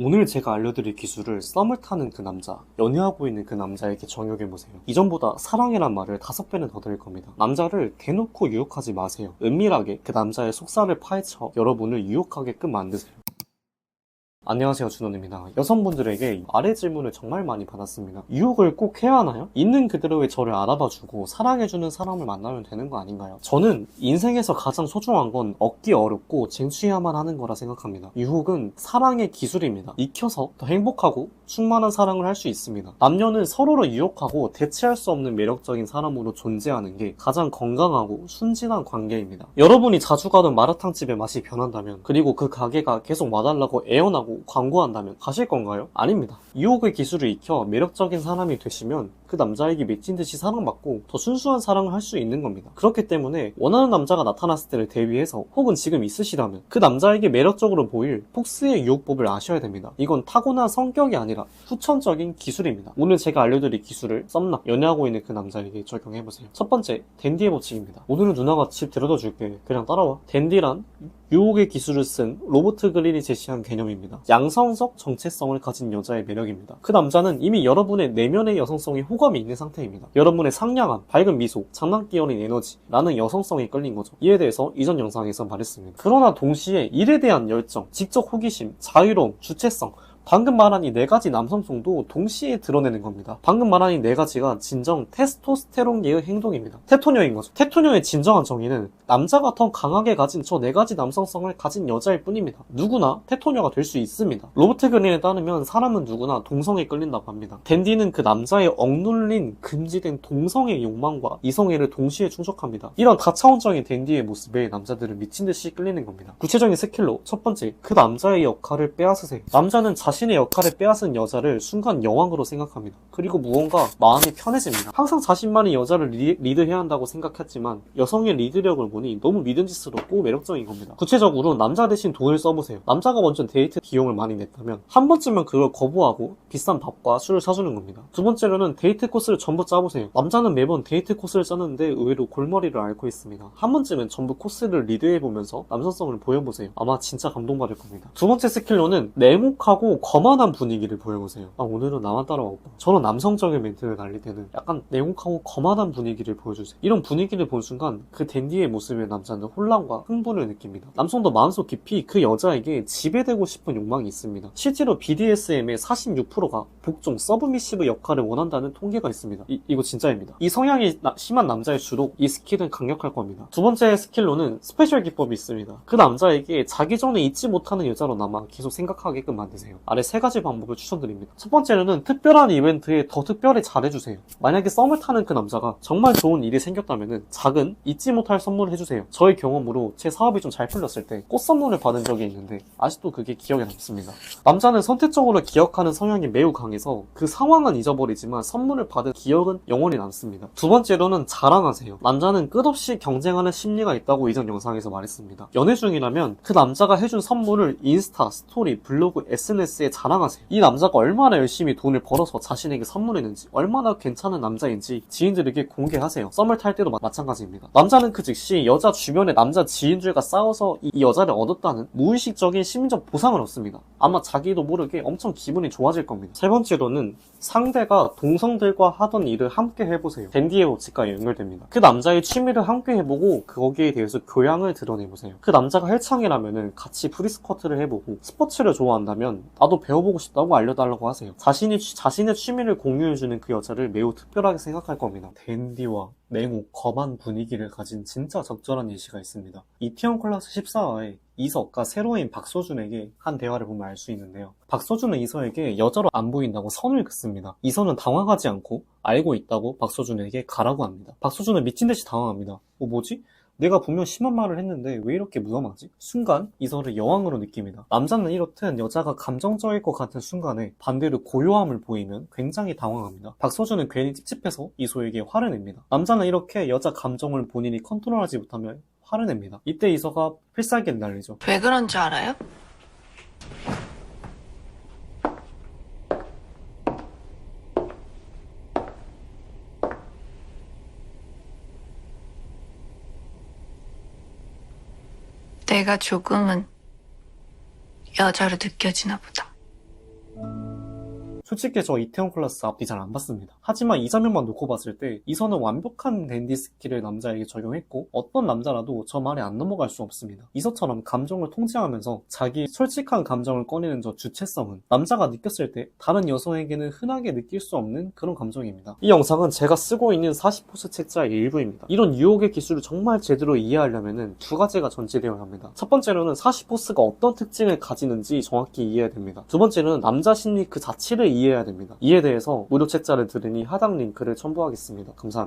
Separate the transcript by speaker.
Speaker 1: 오늘 제가 알려드릴 기술을 썸을 타는 그 남자, 연애하고 있는 그 남자에게 적용해보세요. 이전보다 사랑이란 말을 다섯 배는 더 드릴 겁니다. 남자를 대놓고 유혹하지 마세요. 은밀하게 그 남자의 속살을 파헤쳐 여러분을 유혹하게끔 만드세요. 안녕하세요 준원입니다. 여성분들에게 아래 질문을 정말 많이 받았습니다. 유혹을 꼭 해야 하나요? 있는 그대로의 저를 알아봐주고 사랑해주는 사람을 만나면 되는 거 아닌가요? 저는 인생에서 가장 소중한 건 얻기 어렵고 쟁취해야만 하는 거라 생각합니다. 유혹은 사랑의 기술입니다. 익혀서 더 행복하고 충만한 사랑을 할 수 있습니다. 남녀는 서로를 유혹하고 대체할 수 없는 매력적인 사람으로 존재하는 게 가장 건강하고 순진한 관계입니다. 여러분이 자주 가던 마라탕집의 맛이 변한다면 그리고 그 가게가 계속 와달라고 애원하고 광고한다면 가실 건가요? 아닙니다. 유혹의 기술을 익혀 매력적인 사람이 되시면 그 남자에게 미친 듯이 사랑받고 더 순수한 사랑을 할 수 있는 겁니다. 그렇기 때문에 원하는 남자가 나타났을 때를 대비해서 혹은 지금 있으시다면 그 남자에게 매력적으로 보일 폭스의 유혹법을 아셔야 됩니다. 이건 타고난 성격이 아니라 후천적인 기술입니다. 오늘 제가 알려드릴 기술을 썸남, 연애하고 있는 그 남자에게 적용해보세요. 첫 번째, 댄디의 법칙입니다. 오늘은 누나가 집 데려다 줄게. 그냥 따라와. 댄디란 유혹의 기술을 쓴 로버트 그린이 제시한 개념입니다. 양성적 정체성을 가진 여자의 매력입니다. 그 남자는 이미 여러분의 내면의 여성성이 호감이 있는 상태입니다. 여러분의 상냥함, 밝은 미소, 장난기 어린 에너지 라는 여성성이 끌린 거죠. 이에 대해서 이전 영상에서 말했습니다. 그러나 동시에 일에 대한 열정, 지적 호기심, 자유로움, 주체성, 방금 말한 이 네 가지 남성성도 동시에 드러내는 겁니다. 방금 말한 이 네 가지가 진정 테스토스테론계의 행동입니다. 테토녀인 거죠. 테토녀의 진정한 정의는 남자가 더 강하게 가진 저 네 가지 남성성을 가진 여자일 뿐입니다. 누구나 테토녀가 될 수 있습니다. 로버트 그린에 따르면 사람은 누구나 동성에 끌린다고 합니다. 댄디는 그 남자의 억눌린 금지된 동성의 욕망과 이성애를 동시에 충족합니다. 이런 다차원적인 댄디의 모습에 남자들은 미친 듯이 끌리는 겁니다. 구체적인 스킬로 첫 번째, 그 남자의 역할을 빼앗으세요. 남자는 자신 의 역할을 빼앗은 여자를 순간 여왕으로 생각합니다. 그리고 무언가 마음이 편해집니다. 항상 자신만이 여자를 리, 리드해야 한다고 생각했지만 여성의 리드력을 보니 너무 믿음직스럽고 매력적인 겁니다. 구체적으로 남자 대신 돈을 써보세요. 남자가 먼저 데이트 비용을 많이 냈다면 한 번쯤은 그걸 거부하고 비싼 밥과 술을 사주는 겁니다. 두 번째로는 데이트 코스를 전부 짜보세요. 남자는 매번 데이트 코스를 짜는데 의외로 골머리를 앓고 있습니다. 한 번쯤은 전부 코스를 리드해보면서 남성성을 보여보세요. 아마 진짜 감동받을 겁니다. 두 번째 스킬로는 냉혹하고 거만한 분위기를 보여보세요. 아 오늘은 나만 따라와 오빠. 저는 남성적인 멘트를 날릴 때는 약간 냉혹하고 거만한 분위기를 보여주세요. 이런 분위기를 본 순간 그 댄디의 모습에 남자는 혼란과 흥분을 느낍니다. 남성도 마음속 깊이 그 여자에게 지배되고 싶은 욕망이 있습니다. 실제로 BDSM의 46%가 복종 서브미시브 역할을 원한다는 통계가 있습니다. 이, 이거 진짜입니다. 이 성향이 나- 심한 남자일수록 이 스킬은 강력할 겁니다. 두 번째 스킬로는 스페셜 기법이 있습니다. 그 남자에게 자기 전에 잊지 못하는 여자로 남아 계속 생각하게끔 만드세요. 아래 세 가지 방법을 추천드립니다. 첫 번째로는 특별한 이벤트에 더 특별히 잘해주세요. 만약에 썸을 타는 그 남자가 정말 좋은 일이 생겼다면 작은 잊지 못할 선물을 해주세요. 저의 경험으로 제 사업이 좀 잘 풀렸을 때 꽃 선물을 받은 적이 있는데 아직도 그게 기억에 남습니다. 남자는 선택적으로 기억하는 성향이 매우 강해서 그 상황은 잊어버리지만 선물을 받은 기억은 영원히 남습니다. 두 번째로는 자랑하세요. 남자는 끝없이 경쟁하는 심리가 있다고 이전 영상에서 말했습니다. 연애 중이라면 그 남자가 해준 선물을 인스타, 스토리, 블로그, SNS 에 자랑하세요. 이 남자가 얼마나 열심히 돈을 벌어서 자신에게 선물했는지, 얼마나 괜찮은 남자인지 지인들에게 공개하세요. 썸을 탈 때도 마- 마찬가지입니다. 남자는 그 즉시 여자 주변의 남자 지인들과 싸워서 이, 이 여자를 얻었다는 무의식적인 심리적 보상을 얻습니다. 아마 자기도 모르게 엄청 기분이 좋아질 겁니다. 세 번째로는 상대가 동성들과 하던 일을 함께 해보세요. 댄디의 법칙과 연결됩니다. 그 남자의 취미를 함께 해보고 거기에 대해서 교양을 드러내보세요. 그 남자가 헬창이라면 같이 프리스쿼트를 해보고 스포츠를 좋아한다면 나도 배워보고 싶다고 알려달라고 하세요. 자신이 취- 자신의 취미를 공유해주는 그 여자를 매우 특별하게 생각할 겁니다. 댄디와 냉혹, 검한 분위기를 가진 진짜 적절한 예시가 있습니다. 이태원 클라스 14화에 이석과 세로인 박소준에게 한 대화를 보면 알 수 있는데요. 박소준은 이서에게 여자로 안 보인다고 선을 긋습니다. 이서는 당황하지 않고 알고 있다고 박소준에게 가라고 합니다. 박소준은 미친 듯이 당황합니다. 어, 뭐지? 내가 분명 심한 말을 했는데 왜 이렇게 무덤하지? 순간 이서를 여왕으로 느낍니다. 남자는 이렇듯 여자가 감정적일 것 같은 순간에 반대로 고요함을 보이면 굉장히 당황합니다. 박서준은 괜히 찝찝해서 이소에게 화를 냅니다. 남자는 이렇게 여자 감정을 본인이 컨트롤하지 못하면 화를 냅니다. 이때 이서가 필살기를 날리죠.
Speaker 2: 왜 그런 줄 알아요? 내가 조금은 여자로 느껴지나 보다.
Speaker 1: 솔직히 저 이태원 클라스 앞뒤 잘 안 봤습니다. 하지만 이 장면만 놓고 봤을 때 이선은 완벽한 댄디 스킬을 남자에게 적용했고 어떤 남자라도 저 말에 안 넘어갈 수 없습니다. 이서처럼 감정을 통제하면서 자기 솔직한 감정을 꺼내는 저 주체성은 남자가 느꼈을 때 다른 여성에게는 흔하게 느낄 수 없는 그런 감정입니다. 이 영상은 제가 쓰고 있는 40포스 책자의 일부입니다. 이런 유혹의 기술을 정말 제대로 이해하려면 두 가지가 전제되어야 합니다. 첫 번째로는 40포스가 어떤 특징을 가지는지 정확히 이해해야 됩니다. 두 번째는 남자 심리 그 자체를 이해해야 됩니다. 이에 대해서 무료 책자를 들으니 하단 링크를 첨부하겠습니다. 감사합니다.